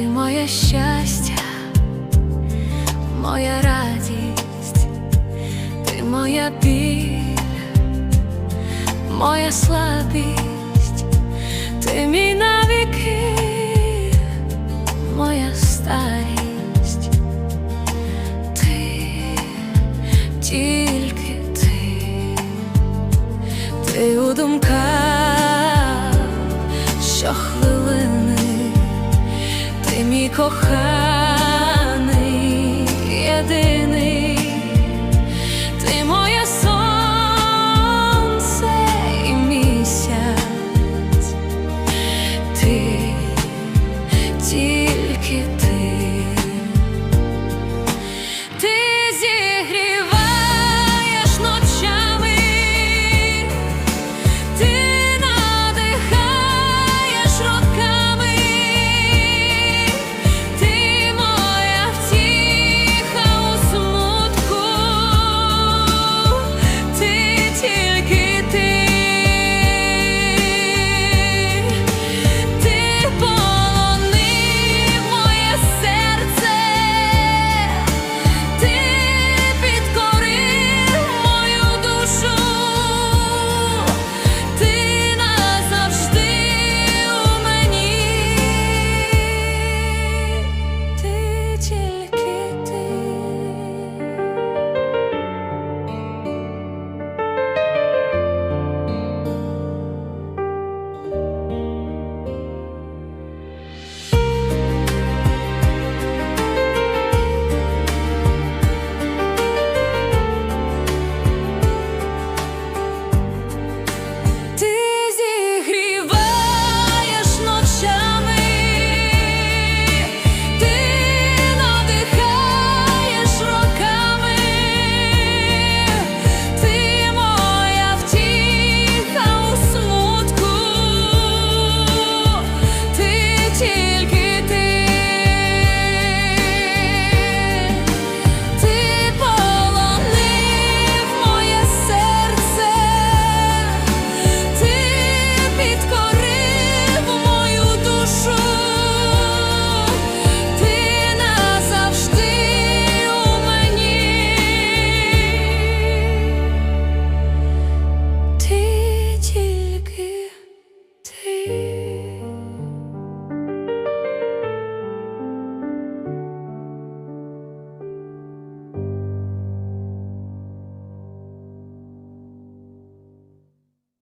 моє щастя, моя радість, ти моя біль, моя слабість, ти мій навіки, моя старість, ти тільки ти, ти у думках коханий єдиний.